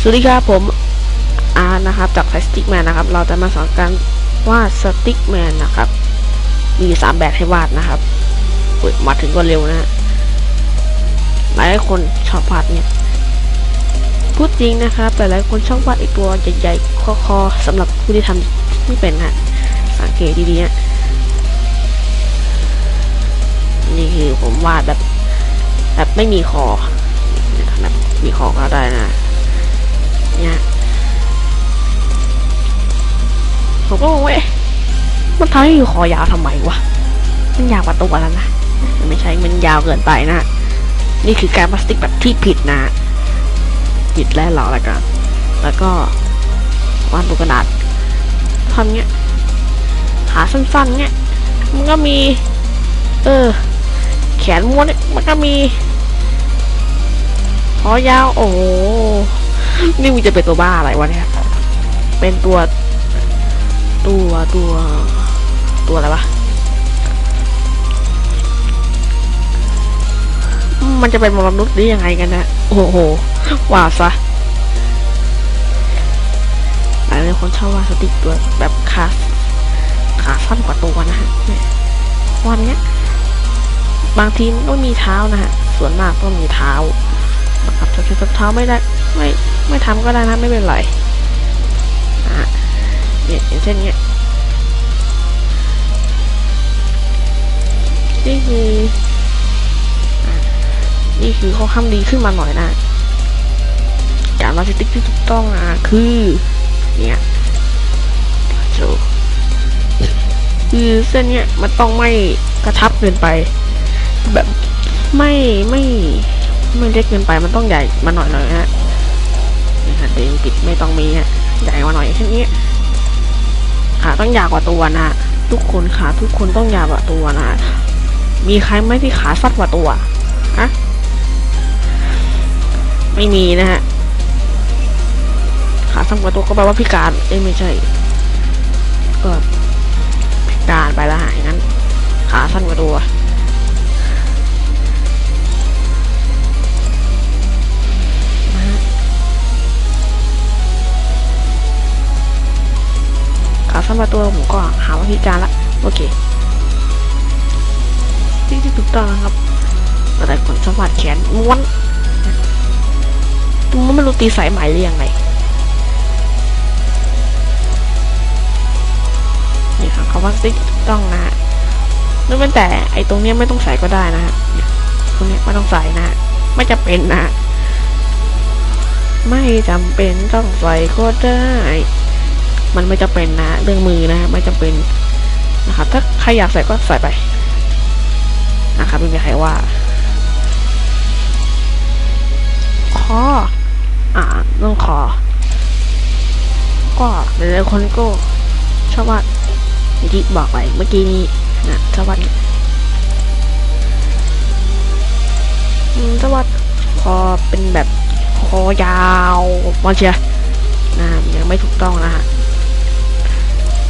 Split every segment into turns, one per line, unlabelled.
สวัสดีครับผมอาร์นะครับจากไทสติกแมนนะครับ เราจะมาสอนการวาดสติ๊กแมนนะครับ มีสามแบบให้วาดนะครับมาถึงก็เร็วนะ หลายคนชอบวาดเนี่ย พูดจริงนะครับแต่หลายคนชอบวาดไอีตัวใหญ่ๆคอๆสำหรับผู้ที่ทำไม่เป็นนะสังเกตดีๆนะนี่คือผมวาดแบบ แบบไม่มีคอแบบมีคอก็ได้นะ เนี่ยผมก็งงว่าเอ๊ะมันทำให้อยู่คอยาวทำไมวะ มันยาวกว่าตัวแล้วนะ มันไม่ใช่ มันยาวเกินไปนะ นี่คือการพลาสติกแบบที่ผิดนะผิดแล้วหรอละกัน แล้วก็วาดบนกระดาษทำเงี้ย ขาสั้นๆเงี้ย มันก็มี เออ แขนม้วนนี่มันก็มีคอยาว โอ้ นี่มันจะเป็นตัวบ้าอะไรวะเนี่ย เป็นตัว ตัวตัว ตัวอะไรวะ มันจะเป็นมนุษย์ได้ยังไงกันนะ โอ้โหว่าซะหลายคนชอบวาดสติกตัวแบบขาขาสั้นกว่าตัวนะฮะวันเนี้ย บางทีก็มีเท้านะฮะ ส่วนมากต้องมีเท้านะครับจะใช้เท้าไม่ได้ ไม่ ไม่ทำก็ได้นะไม่เป็นไรอะเนี่ยอย่างเช่นเนี้ยนี่คือนี่คือเขาทำดีขึ้นมาหน่อยนะ การวาดสติ๊กที่ถูกต้องอะคือเนี่ยโจคือเส้นเนี้ยมันต้องไม่กระชับเกินไป แบบไม่ไม่ไม่เล็กเกินไปมันต้องใหญ่มาหน่อยหน่อยฮะ นี่ฮะเดงปิดไม่ต้องมีฮะใหญ่มาหน่อยแค่นี้ขาต้องยาวกว่าตัวนะทุกคนขาทุกคนต้องยาวกว่าตัวนะมีใครไหมที่ขาสั้นกว่าตัวฮะไม่มีนะฮะขาสั้นกว่าตัวก็แปลว่าพิการเอ้ไม่ใช่ก็พิการไปล้วหายงั้น ขาสั้นกว่าตัว ขาสั้นมาตัวผมก็หาวิธีการละโอเคที่ที่ถูกต้องนะครับแต่คนสวัสดแขนม้วนมันไม่รู้ตีสายไหมหรือยังไงนี่ครับเขาว่าที่ถูกต้องนะฮะนั่นเป็นแต่ไอ้ตรงเนี้ยไม่ต้องใส่ก็ได้นะฮะเนี่ยตรงเนี้ยไม่ต้องใส่นะฮะไม่จะเป็นนะฮะไม่จำเป็นต้องใส่ก็ได้ มันไม่จะเป็นนะเรื่องมือนะไม่จำเป็นนะครับถ้าใครอยากใส่ก็ใส่ไปนะครับไม่มีใครว่าคออ่าเรื่องคอก็หลายๆคนก็ชอบว่าอย่างที่บอกไปเมื่อกี้นี้นะชอบว่าอืมชอบว่าคอเป็นแบบคอยาวมอนเชียนะยังไม่ถูกต้องนะฮะ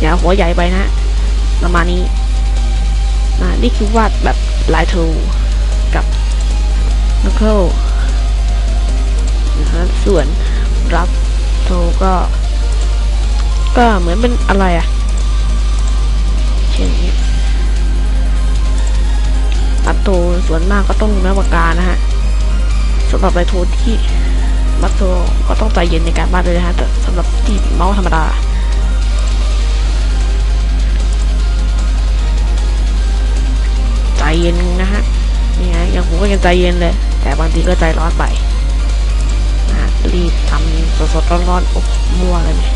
อย่าหัวใหญ่ไปนะ ประมาณนี้นะนี่คือวาดแบบลายทูกับนักเกิลนะฮะส่วนรับโทก็ ก็เหมือนเป็นอะไรอะเช่นนี้รับโทส่วนมากก็ต้องมีม้ปากกานะฮะสำหรับลายโทที่มัดโทก็ต้องใจเย็นในการวาดเลยนะฮะแต่สำหรับที่เมาส์ธรรมดา เย็นนะฮะนี่ไงอย่างผมก็ยังใจเย็นเลย แต่บางทีก็ใจร้อนไปนะรีบทำสดๆร้อนๆโอ้มั่วเลยเนี่ย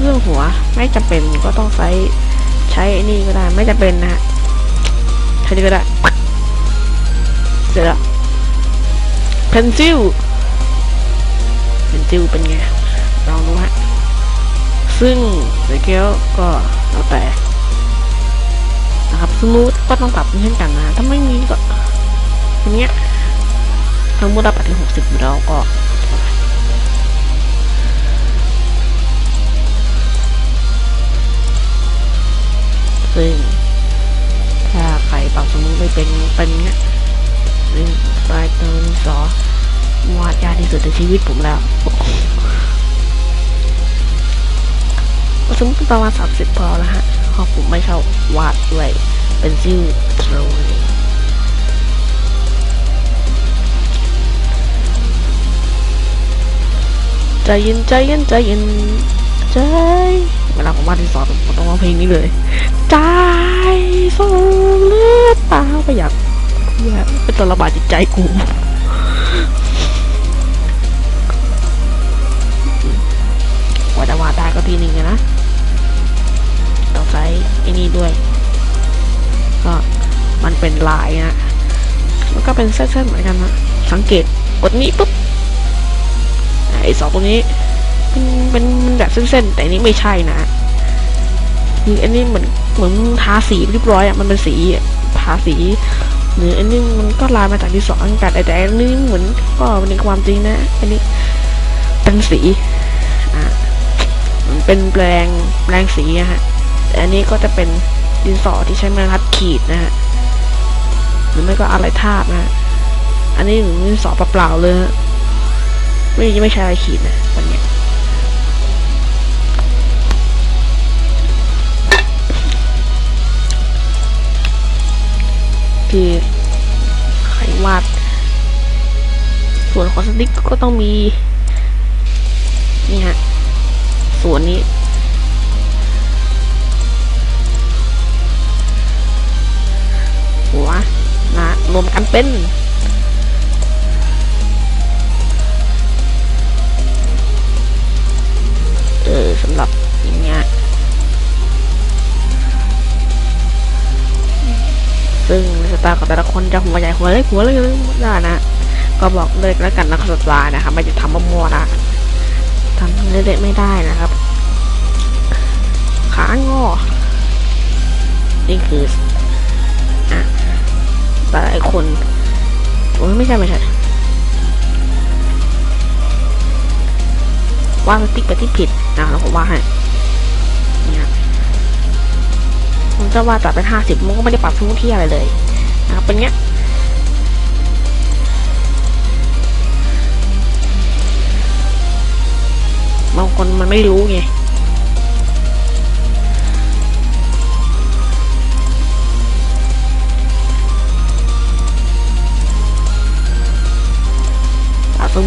เรื่องหัวไม่จำเป็นก็ต้องใช้ใช้นี่ก็ได้ไม่จำเป็นนะฮะใช้นี่ก็ได้เสร็จแล้วเพนซิลเพนซิลเป็นไงลองดูฮะซึ่งเดี๋ยวเกียบก็แล้วแต่ สมูทก็ต้องปรับเช่นกันนะ ถ้าไม่มีก็อย่างเงี้ยทั้งหมดเราปรับที่หกสิบอยู่แล้วก็ซึ่งถ้าใครปรับสมูทไม่เป็นเป็นเงี้ยหนึ่งปลายตัวสอวาดยากที่สุดในชีวิตผมแล้วสมมติประมาณสามสิบพอแล้วฮะเพราะผมไม่ชอบวาดด้วย เป็นชื่อโทรเลยใจเย็นใจเย็นใจเย็นใจเวลาผมวาที่สอนผมต้องร้องเพลงนี้เลย ใจส่งเลือดตาไปอยากเพื่อเป็นตัวระบายจิตใจกูว่าจะวาดได้ก็ทีหนึ่งนะต้องใช้ไอ้นี่ด้วย ก็มันเป็นลายนะมันก็เป็นเส้นๆเหมือนกันนะสังเกตกดนี้ปุ๊บอะไอ้สองตรงนี้เป็นเป็นแบบเส้นๆ แต่อันนี้ไม่ใช่นะคืออันนี้เหมือนเหมือนทาสีเรียบร้อยอะมันเป็นสีทาสีหรืออันนี้มันก็ลายมาจากที่สองกันแต่แต่อันนี้เหมือนก็เป็นความจริงนะ อันนี้เป็นสีอะมันเป็นแปลงแปลงสีอะฮะแต่อันนี้ก็จะเป็น ดินสอที่ใช้ม้บรรทัดขีดนะฮะหรือไม่ก็อะไรทาบนะฮะอันนี้หรือดินสอเปล่าๆเลยฮะไม่ไม่ใช่อะไรขีดนะวันเนี้ยคือใครวาด ส่วนของสติ๊กก็ต้องมี นี่ฮะ ส่วนนี้ รวมกันเป็นเออสำหรับอย่างเงี้ยซึ่งสไตล์ของแต่ละคนจะหัวใหญ่หัวเล็กหัวเล็กได้นะ ก็บอกเลยแล้วกันนะครับสไตล์นะครับไม่จะทำมั่วๆนะทำเละๆไม่ได้นะครับ ขางอ นี่คือ แต่ไอคนโอ้ยไม่ใช่ไม่ใช่ว่าสติ๊กไปที่ผิดนะแล้วผมว่าให้เนี่ยผมจะว่าตัดเป็นห้าสิบมันก็ไม่ได้ปรับทุกที่อะไรเลยนะครับเป็นเงี้ยบางคนมันไม่รู้ไง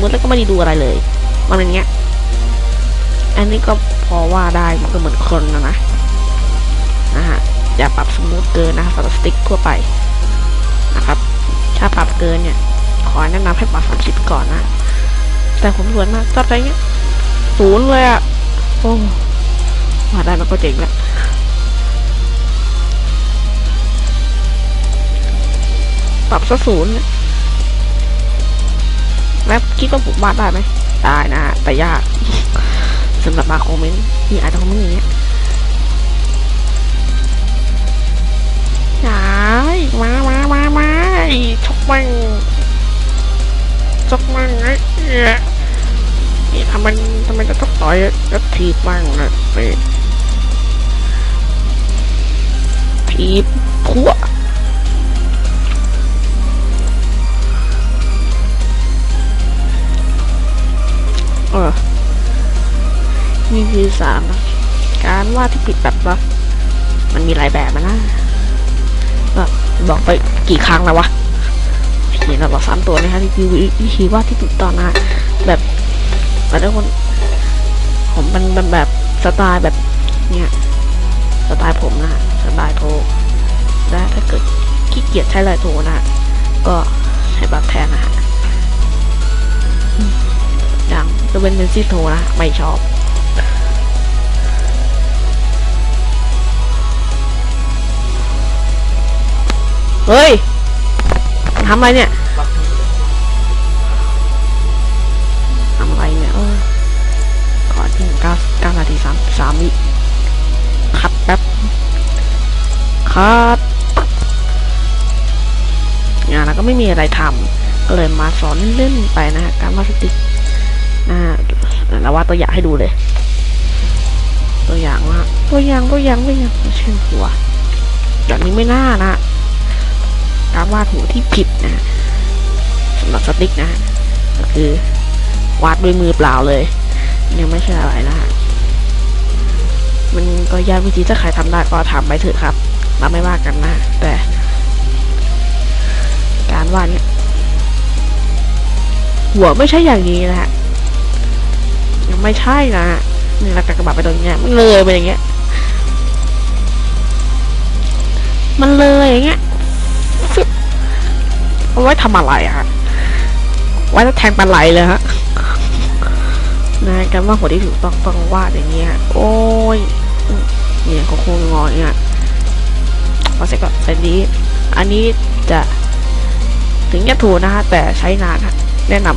มมติแล้วก็ไม่ได้ดูอะไรเลย มันเป็นเงี้ย อันนี้ก็พอว่าได้มันก็เหมือนคนนะนะนะฮะอย่าปรับสมูทเกินนะสำหรับสติ๊กทั่วไปนะครับ ถ้าปรับเกินเนี่ย ขอแนะนำให้ปรับสามสิบก่อนนะ แต่ผมสวนมากชอบใจเงี้ยศูนย์เลยอะโอ้มาได้มันก็เจ๋งละปรับซะศูนย์เนี่ย แล้วคิดว่าผมวาดได้ไหมได้นะ แต่ยากสำหรับบาคอมเมนต์นี่อาจจะคอมเมนต์อย่างเงี้ยยายมามามามาชกมังชกมังไอ้เหี้ยนี่ทำไมทำไมจะต้องต่อยแล้วทีบบ้างนะเฟดทีบพัว เออ นี่คือสามนะการวาดที่ผิดแบบว่ามันมีหลายแบบนะก็บบอกไปกี่ครั้งแล้ววะเห็นเราบอกสามตัวนะคะที่คือวิธีวาดที่ถูกต้องนะแบบแต่ทุกคนผมเป็นเป็นแบบสไตล์แบบเนี่ยสไตล์ผมนะสไตล์โทและถ้าเกิดขี้เกียจใช้ลายโทนะก็ใช้แบบแทนนะฮะ จะเป็นเป็นซีโทนะ ไม่ชอบเฮ้ยทำอะไรเนี่ยทำอะไรเนี่ยเออขอที่เก้าเก้านาทีสามสามวิคัดแป๊บคัดงานแล้วก็ไม่มีอะไรทำก็เลยมาสอนเล่นๆไปนะฮะการวาดสติ๊ก นะฮะแล้ววาดตัวอย่างให้ดูเลย ตัวอย่างว่าตัวอย่างตัวอย่างตัวอย่างเช่นหัวแบบนี้ไม่น่านะการวาดหัวที่ผิดนะสำหรับสติ๊กนะก็คือวาดด้วยมือเปล่าเลยยังไม่ใช่อะไรนะฮะมันก็ยากวิธีถ้าใครทำได้ก็ทำไปเถอะครับเราไม่ว่ากันนะแต่ การวาดเนี่ยหัวไม่ใช่อย่างนี้นะฮะ ยังไม่ใช่นะฮะนี่เรากากบาดไปตรงเนี้ยมันเลยไปอย่างเงี้ย มันเลยอย่างเงี้ยเอาไว้ทำอะไรอะฮะไว้แล้วแทงปลาไหลเลยฮะนะการว่าหัวที่ถูกต้องต้องวาดอย่างเงี้ย โอ้ยเนี่ยเขาโค้งงอเนี่ยพอเสร็จก็เสร็จนี้ อันนี้จะถึงจะถูกนะฮะแต่ใช้นานฮะแนะน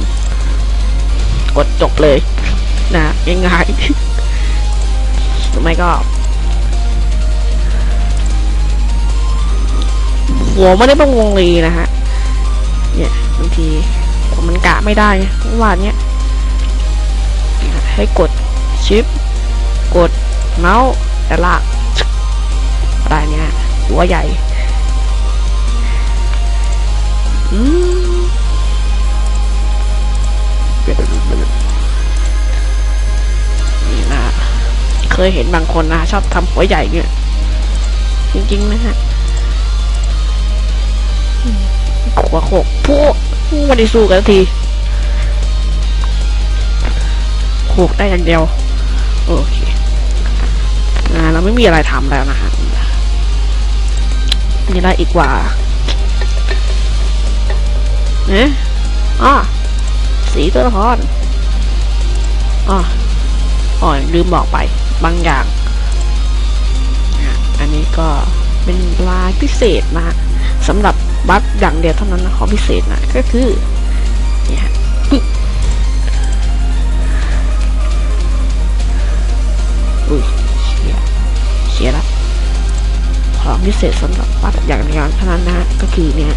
ำกดจบเลย นะง่ายๆหรือไมก็ หัวไม่ได้เป็นวงรีนะฮะ เนี่ยบางทีผมมันกะไม่ได้เมื่อวานเนี้ยให้กดชิป กดเมาส์แต่ลากอะไรเนี่ยหัวใหญ่อืม นี่นะเคยเห็นบางคนนะชอบทำหัวใหญ่เนี่ยจริงๆนะฮะหัวโขกพวกไม่ได้สู้กันทีโขกได้อย่างเดียว โอเคนะเราไม่มีอะไรทำแล้วนะฮะนี่ได้อีกว่าเนี่ยอะสีตัวละครอะ อ๋อลืมบอกไปบางอย่าง อันนี้ก็เป็นลายพิเศษนะสำหรับบัฟอย่างเดียวเท่านั้นนะของพิเศษนะก็คือเนี่ยฮะปึ๊บอุ้ยเชียเชียละของพิเศษสำหรับบัฟอย่างเดียวเท่านั้นนะก็คือเนี่ย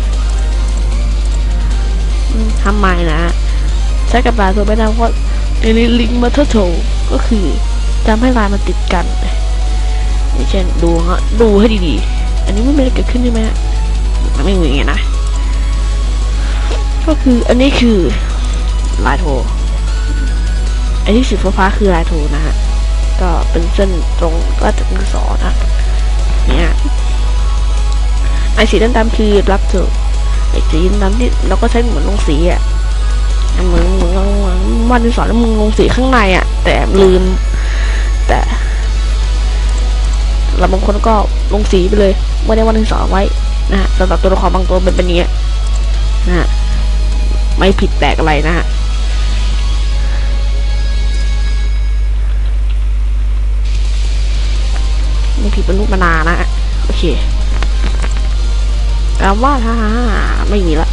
ทำไมนะใช้กับลายตัวไม่ได้เพราะ ในลิงมาเทอร์โถก็คือทำให้ลายมันติดกันอย่างเช่นดูฮะดูให้ดีๆ อันนี้ไม่มีอะไรเกิดขึ้นใช่ไหมฮะมันไม่มีไงนะ ก็คืออันนี้คือลายโทไอ้ที่สีฟ้าๆคือลายโทนะฮะ ก็เป็นเส้นตรงก็จะมือสอนะเนี่ยไอ้สีดำๆคือรับเถอะไอ้สีดำๆที่เราก็ใช้เหมือนลงสีอะเหมือนเหมือน มือนวาดดินสอแล้วมึงลงสีข้างในอะ แต่ลืม แต่เราบางคนก็ลงสีไปเลยไม่ได้วาดดินสอไว้นะฮะสำหรับตัวละครบางตัวเป็นแบบนี้นะฮะไม่ผิดแปลกอะไรนะฮะไม่ผิดเป็นลูกมะนานะฮะโอเคการว่าถ้าไม่มีละ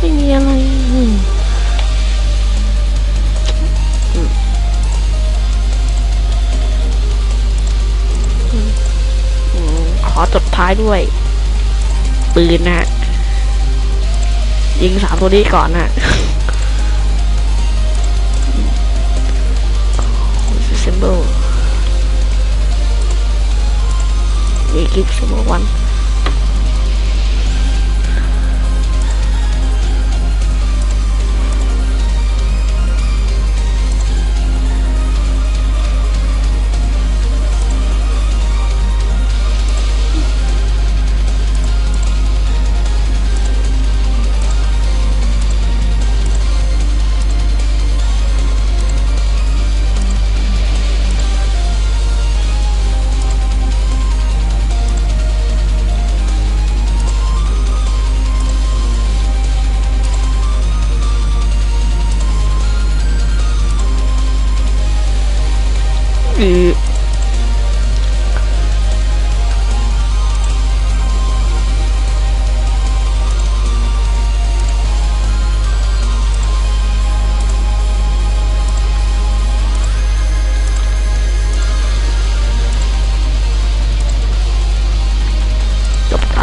ไม่มีอะไร อจบท้ายด้วย ปืนนะฮะ ยิงสามตัวนี้ก่อนนะซิมเบิลมีกิฟต์ซิมเบิลวัน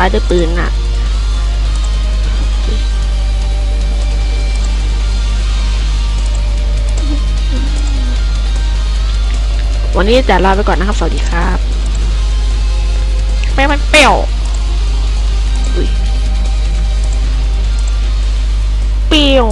ายด้วยปืนน่ะวันนี้จะลาไปก่อนนะครับ สวัสดีครับแป้งมันเปรี้ยวเปรี้ยว